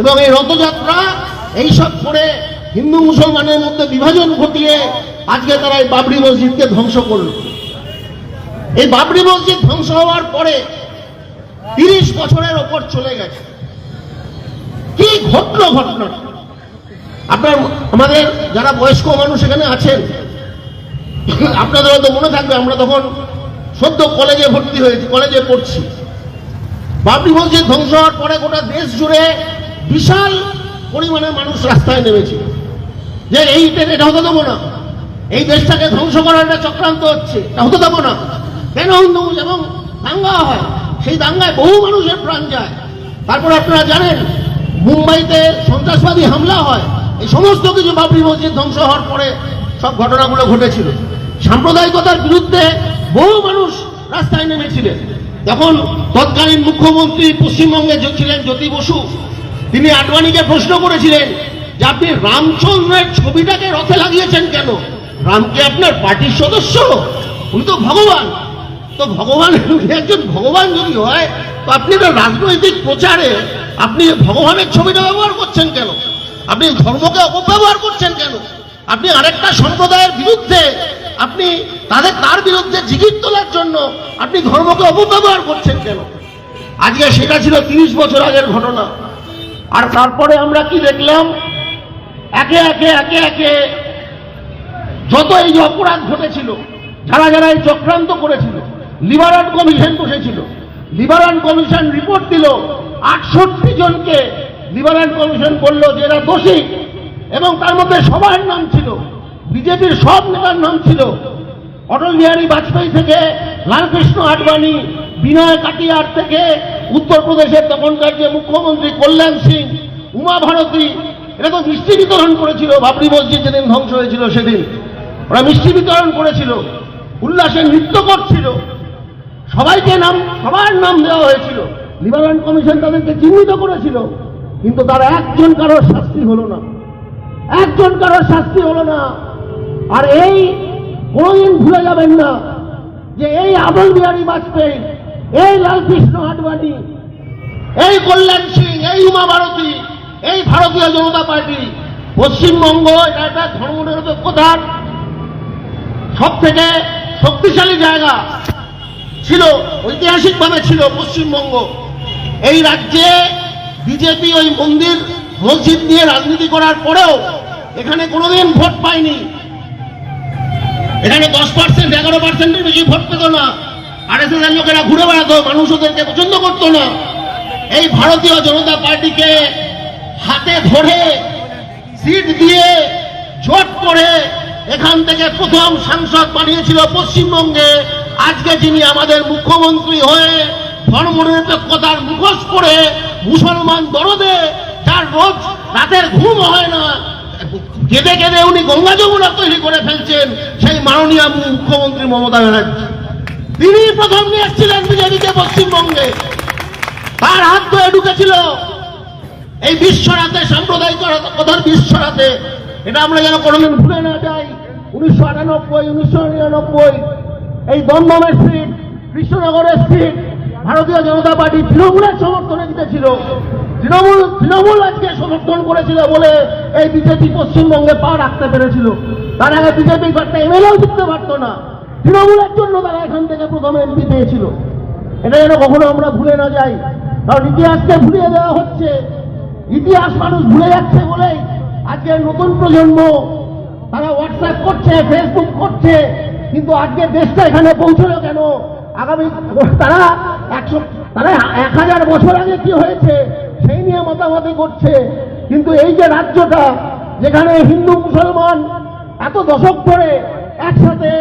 এবং এই রথযাত্রা এইসব করে হিন্দু মুসলমানের মধ্যে বিভাজন ঘটিয়ে আজকে তারা এই বাবরি মসজিদকে ধ্বংস করল। এই বাবরি মসজিদ ধ্বংস হওয়ার পরে তিরিশ বছরের ওপর চলে গেছে। কি ঘটলো ঘটনা আপনার, আমাদের যারা বয়স্ক মানুষ এখানে আছেন, আপনাদের হয়তো মনে থাকবে, আমরা তখন সদ্য কলেজে ভর্তি হয়েছি, কলেজে পড়ছি। বাবরি মসজিদ ধ্বংস হওয়ার পরে গোটা দেশ জুড়ে বিশাল পরিমাণে মানুষ রাস্তায় নেমেছিল যে এই এটা হতে দেবো না, এই দেশটাকে ধ্বংস করার একটা চক্রান্ত হচ্ছে এটা হতে দেবো না। কেন এবং দাঙ্গা হয়? সেই দাঙ্গায় বহু মানুষের প্রাণ যায়। তারপর আপনারা জানেন, মুম্বাইতে সন্ত্রাসবাদী হামলা হয়। এই সমস্ত কিছু বাবরি মসজিদ ধ্বংস হওয়ার পরে সব ঘটনাগুলো ঘটেছিল। সাম্প্রদায়িকতার বিরুদ্ধে বহু মানুষ রাস্তায় নেমেছিলেন। তখন তৎকালীন মুখ্যমন্ত্রী পশ্চিমবঙ্গে ছিলেন জ্যোতি বসু তিনি আডবাণীকে প্রশ্ন করেছিলেন যে আপনি রামচন্দ্রের ছবিটাকে রথে লাগিয়েছেন কেন? রামকে আপনার পার্টির সদস্য? উনি তো ভগবান। তো ভগবান একজন ভগবান যদি হয়, তো আপনি তো রাজনৈতিক প্রচারে আপনি ভগবানের ছবিটা ব্যবহার করছেন কেন? আপনি ধর্মকে অপব্যবহার করছেন কেন? আপনি আরেকটা সম্প্রদায়ের বিরুদ্ধে আপনি তাদের, তার বিরুদ্ধে জিগির তোলার জন্য আপনি ধর্মকে অপব্যবহার করছেন কেন? আজকে সেটা ছিল তিরিশ বছর আগের ঘটনা। আর তারপরে আমরা কি দেখলাম? একে একে একে একে যত এই যে অপরাধ ঘটেছিল, যারা যারা এই চক্রান্ত করেছিল লিবারন কমিশন বসেছিল লিবারন কমিশন রিপোর্ট দিল, আটষট্টি জনকে লিবারন কমিশন বলল যে এরা দোষী, এবং তার মধ্যে সবার নাম ছিল, বিজেপির সব নেতার নাম ছিল। অটল বিহারী বাজপেয়ী থেকে লালকৃষ্ণ আডবাণী, বিনয় কাটিয়ার থেকে উত্তরপ্রদেশের তখনকার যে মুখ্যমন্ত্রী কল্যাণ সিং, উমা ভারতী এটা তো মিষ্টি বিতরণ করেছিল বাবরি মসজিদ যেদিন ধ্বংস হয়েছিল সেদিন। ওরা মিষ্টি বিতরণ করেছিল, উল্লাসে নৃত্য করছিল। সবাইকে নাম, সবার নাম দেওয়া হয়েছিল। লিবারন কমিশন তাদেরকে চিহ্নিত করেছিল, কিন্তু তার একজন কারোর শাস্তি হলো না। একজন কারোর শাস্তি হলো না। আর এই কোনোদিন ভুলে যাবেন না যে এই আবল বিহারী বাজপেয়ী এই লালকৃষ্ণ আডবাণী, এই কল্যাণ সিং, এই উমা ভারতী, এই ভারতীয় জনতা পার্টি, পশ্চিমবঙ্গ, এটা একটা ধর্মনিরপেক্ষতার সব থেকে শক্তিশালী জায়গা ছিল, ঐতিহাসিকভাবে ছিল পশ্চিমবঙ্গ। এই রাজ্যে বিজেপি ওই মন্দির মসজিদ নিয়ে রাজনীতি করার পরেও এখানে কোনোদিন ভোট পায়নি। এখানে দশ পার্সেন্ট এগারো পার্সেন্টের বেশি ভোট পেত না। আর এস এর লোকেরা ঘুরে বেড়াতো, মানুষ ওদেরকে পছন্দ করতো না। এই ভারতীয় জনতা পার্টিকে হাতে ধরে, সিট দিয়ে জোট করে এখান থেকে প্রথম সাংসদ বানিয়েছিল পশ্চিমবঙ্গে। আজকে যিনি আমাদের মুখ্যমন্ত্রী হয়ে ধর্মনিরপেক্ষতার মুখোশ করে মুসলমান দরদে, যার রোজ রাতের ঘুম হয় না কেঁদে কেঁদে উনি গঙ্গা যমুনা তৈরি করে ফেলছেন, সেই মাননীয় মুখ্যমন্ত্রী মমতা ব্যানার্জি। তিনি প্রথম নিয়ে এসেছিলেন বিজেপিকে পশ্চিমবঙ্গে। তার হাত ধরে ঢুকেছিল এই বিশ্বরাতে সাম্প্রদায়িকতার বিশ্বরাতে এটা আমরা যেন কোনোদিন ভুলে না যাই। উনিশশো আটানব্বই, উনিশশো নিরানব্বই, এই দমদমের সিট, কৃষ্ণনগরের সিট, ভারতীয় জনতা পার্টি তৃণমূলের সমর্থনে জিতেছিল। তৃণমূল তৃণমূল আজকে সমর্থন করেছিল বলে এই বিজেপি পশ্চিমবঙ্গে পা রাখতে পেরেছিল। তার আগে বিজেপি একটা এমএলএও জিততে পারতো না। তৃণমূলের জন্য তারা এখান থেকে প্রথমে এমপি পেয়েছিল। এটা যেন কখনো আমরা ভুলে না যাই। কারণ ইতিহাসকে ভুলিয়ে দেওয়া হচ্ছে। ইতিহাস মানুষ ভুলে যাচ্ছে বলেই আজকে নতুন প্রজন্ম তারা হোয়াটসঅ্যাপ করছে ফেসবুক করছে, কিন্তু আজকে দেশটা এখানে পৌঁছলো কেন? আগামী তারা একশো, তারা এক হাজার বছর আগে কি হয়েছে সেই নিয়ে মতামতি করছে। কিন্তু এই যে রাজ্যটা যেখানে হিন্দু, মুসলমান এত দশক ধরে একসাথে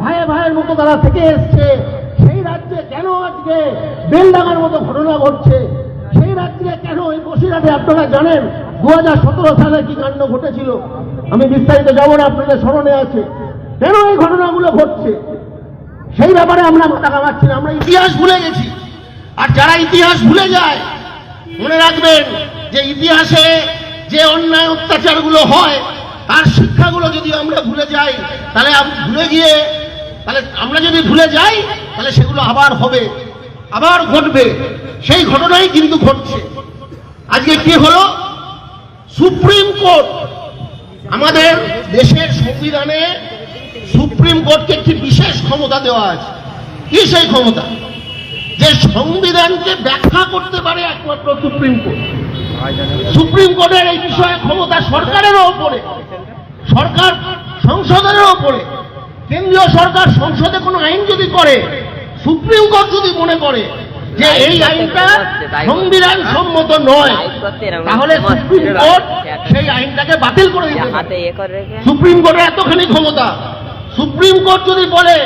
ভাইয়ে ভাইয়ের মতো তারা থেকে এসছে। সেই রাজ্যে কেন আজকে বেলডাঙার মতো ঘটনা ঘটছে? সেই রাজ্যে কেন এই বসিরহাটে আপনারা জানেন দু হাজার সতেরো সালে কি কাণ্ড ঘটেছিল? আমি বিস্তারিত যাব না, আপনাদের স্মরণে আছে। কেন এই ঘটনাগুলো ঘটছে? সেই ব্যাপারে আমরা মাথা কামাচ্ছি না, আমরা ইতিহাস ভুলে গেছি। আর যারা ইতিহাস ভুলে যায়, মনে রাখবেন যে ইতিহাসে যে অন্যায় অত্যাচারগুলো হয়, তার শিক্ষাগুলো যদি আমরা ভুলে যাই, তাহলে ভুলে গিয়ে তাহলে আমরা যদি ভুলে যাই, তাহলে সেগুলো আবার হবে, আবার ঘটবে। সেই ঘটনাই কিন্তু ঘটছে। আজকে কি হলো? সুপ্রিম কোর্ট, আমাদের দেশের সংবিধানে সুপ্রিম কোর্টকে একটি বিশেষ ক্ষমতা দেওয়া আছে। কি সেই ক্ষমতা? যে সংবিধানকে ব্যাখ্যা করতে পারে একমাত্র সুপ্রিম কোর্ট। সুপ্রিম কোর্টের এই বিষয়ে ক্ষমতা সরকারেরও ওপরে সরকার সংসদের ওপরে কেন্দ্রীয় সরকার সংসদে কোনো আইন যদি করে সুপ্রিম কোর্ট যদি মনে করে যে এই আইনটা সংবিধান সম্মত নয় তাহলে সুপ্রিম কোর্ট সেই আইনটাকে বাতিল করে দিতে সুপ্রিম কোর্টের এতখানি ক্ষমতা। সুপ্রিম কোর্ট যদি বলে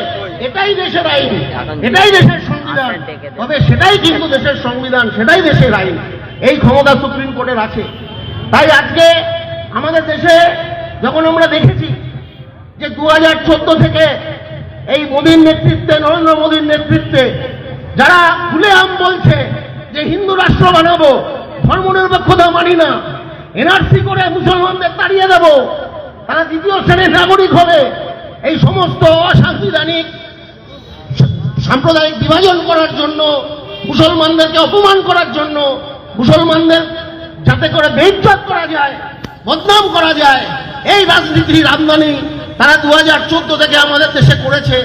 এটাই দেশের আইন এটাই দেশের সংবিধান তবে সেটাই কিন্তু দেশের সংবিধান সেটাই দেশের আইন। এই ক্ষমতা সুপ্রিম কোর্টের আছে। তাই আজকে আমাদের দেশে যখন আমরা দেখেছি যে দু হাজার চোদ্দ থেকে এই মোদীর নেতৃত্বে, নরেন্দ্র মোদীর নেতৃত্বে যারা খুলে আম বলছে যে হিন্দু রাষ্ট্র বানাবো, ধর্ম ধর্মনিরপেক্ষতা মানি না এনআরসি করে মুসলমানদের তাড়িয়ে দেব, তারা দ্বিতীয় শ্রেণির নাগরিক হবে, এই সমস্ত অসাংবিধানিক সাম্প্রদায়িক বিভাজন করার জন্য, মুসলমানদেরকে অপমান করার জন্য, মুসলমানদের যাতে করে বেইজ্জত করা যায়, বদনাম করা যায়, এই রাজনীতির আমদানি তারা দু হাজার চোদ্দ থেকে আমাদের দেশে করেছে।